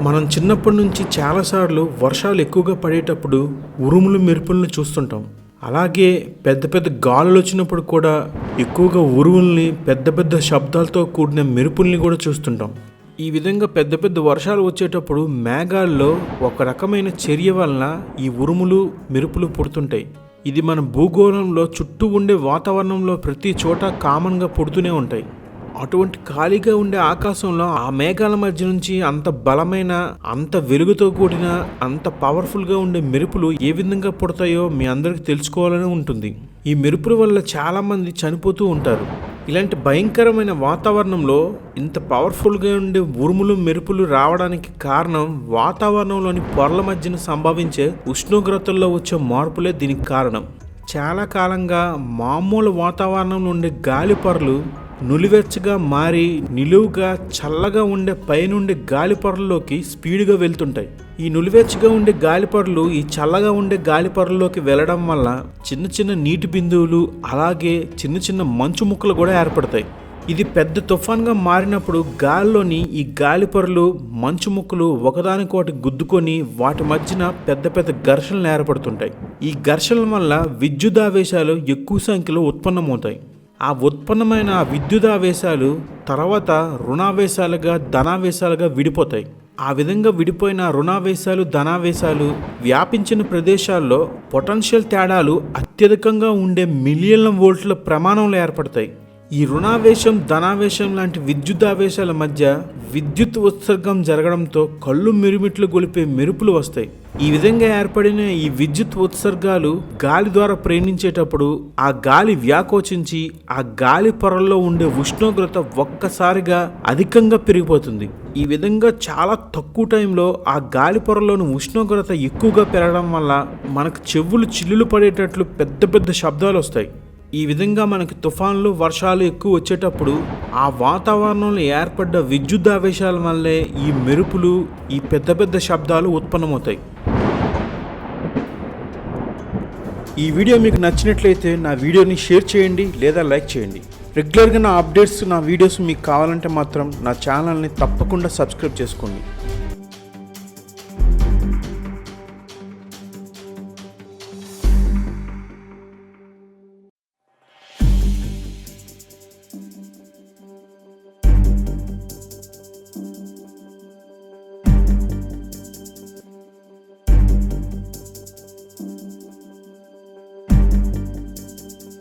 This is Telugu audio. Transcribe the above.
మనం చిన్నప్పటి నుంచి చాలాసార్లు వర్షాలు ఎక్కువగా పడేటప్పుడు ఉరుములు మెరుపులను చూస్తుంటాం. అలాగే పెద్ద పెద్ద గాలులు వచ్చినప్పుడు కూడా ఎక్కువగా ఉరువుల్ని పెద్ద పెద్ద శబ్దాలతో కూడిన మెరుపుల్ని కూడా చూస్తుంటాం. ఈ విధంగా పెద్ద పెద్ద వర్షాలు వచ్చేటప్పుడు మేఘాల్లో ఒక రకమైన చర్య వలన ఈ ఉరుములు మెరుపులు పుడుతుంటాయి. ఇది మన భూగోళంలో చుట్టూ ఉండే వాతావరణంలో ప్రతి చోట కామన్గా పుడుతూనే ఉంటాయి. అటువంటి ఖాళీగా ఉండే ఆకాశంలో ఆ మేఘాల మధ్య నుంచి అంత బలమైన అంత వెలుగుతో కూడిన అంత పవర్ఫుల్గా ఉండే మెరుపులు ఏ విధంగా పుడతాయో మీ అందరికి తెలుసుకోవాలని ఉంటుంది. ఈ మెరుపుల వల్ల చాలామంది చనిపోతూ ఉంటారు. ఇలాంటి భయంకరమైన వాతావరణంలో ఇంత పవర్ఫుల్గా ఉండే ఉరుములు మెరుపులు రావడానికి కారణం వాతావరణంలోని పొరల మధ్యన సంభవించే ఉష్ణోగ్రతల్లో వచ్చే మార్పులే దీనికి కారణం. చాలా కాలంగా మామూలు వాతావరణంలో ఉండే గాలి పొరలు నులివెచ్చగా మారి నిలువుగా చల్లగా ఉండే పైనుండి గాలిపొరల్లోకి స్పీడ్గా వెళ్తుంటాయి. ఈ నులివెచ్చగా ఉండే గాలిపొరలు ఈ చల్లగా ఉండే గాలిపొరల్లోకి వెళ్ళడం వల్ల చిన్న చిన్న నీటి బిందువులు అలాగే చిన్న చిన్న మంచు ముక్కలు కూడా ఏర్పడతాయి. ఇది పెద్ద తుఫాన్గా మారినప్పుడు గాలిలోని ఈ గాలిపొరలు మంచు ముక్కలు ఒకదానికొకటి గుద్దుకొని వాటి మధ్యన పెద్ద పెద్ద ఘర్షణలు ఏర్పడుతుంటాయి. ఈ ఘర్షణల వల్ల విద్యుదావేశాలు ఎక్కువ సంఖ్యలో ఉత్పన్నమవుతాయి. ఆ ఉత్పన్నమైన ఆ విద్యుదావేశాలు తర్వాత రుణావేశాలుగా ధనావేశాలుగా విడిపోతాయి. ఆ విధంగా విడిపోయిన రుణావేశాలు ధనావేశాలు వ్యాపించిన ప్రదేశాల్లో పొటెన్షియల్ తేడాలు అత్యధికంగా ఉండే మిలియన్ల వోల్ట్ల ప్రమాణంలో ఏర్పడతాయి. ఈ రుణావేశం ధనావేశం లాంటి విద్యుదావేశాల మధ్య విద్యుత్ ఉత్సర్గం జరగడంతో కళ్ళు మిరుమిట్లు గొలిపే మెరుపులు వస్తాయి. ఈ విధంగా ఏర్పడిన ఈ విద్యుత్ ఉత్సర్గాలు గాలి ద్వారా ప్రయాణించేటప్పుడు ఆ గాలి వ్యాకోచించి ఆ గాలి పొరల్లో ఉండే ఉష్ణోగ్రత ఒక్కసారిగా అధికంగా పెరిగిపోతుంది. ఈ విధంగా చాలా తక్కువ టైంలో ఆ గాలి పొరలోని ఉష్ణోగ్రత ఎక్కువగా పెరగడం వల్ల మనకు చెవులు చిల్లులు పడేటట్లు పెద్ద పెద్ద శబ్దాలు వస్తాయి. ఈ విధంగా మనకి తుఫాన్లు వర్షాలు ఎక్కువ వచ్చేటప్పుడు ఆ వాతావరణంలో ఏర్పడ్డ విద్యుదావేశాల వల్లే ఈ మెరుపులు ఈ పెద్ద పెద్ద శబ్దాలు ఉత్పన్నమవుతాయి. ఈ వీడియో మీకు నచ్చినట్లయితే నా వీడియోని షేర్ చేయండి లేదా లైక్ చేయండి. రెగ్యులర్గా నా అప్డేట్స్ నా వీడియోస్ మీకు కావాలంటే మాత్రం నా ఛానల్ని తప్పకుండా సబ్స్క్రైబ్ చేసుకోండి.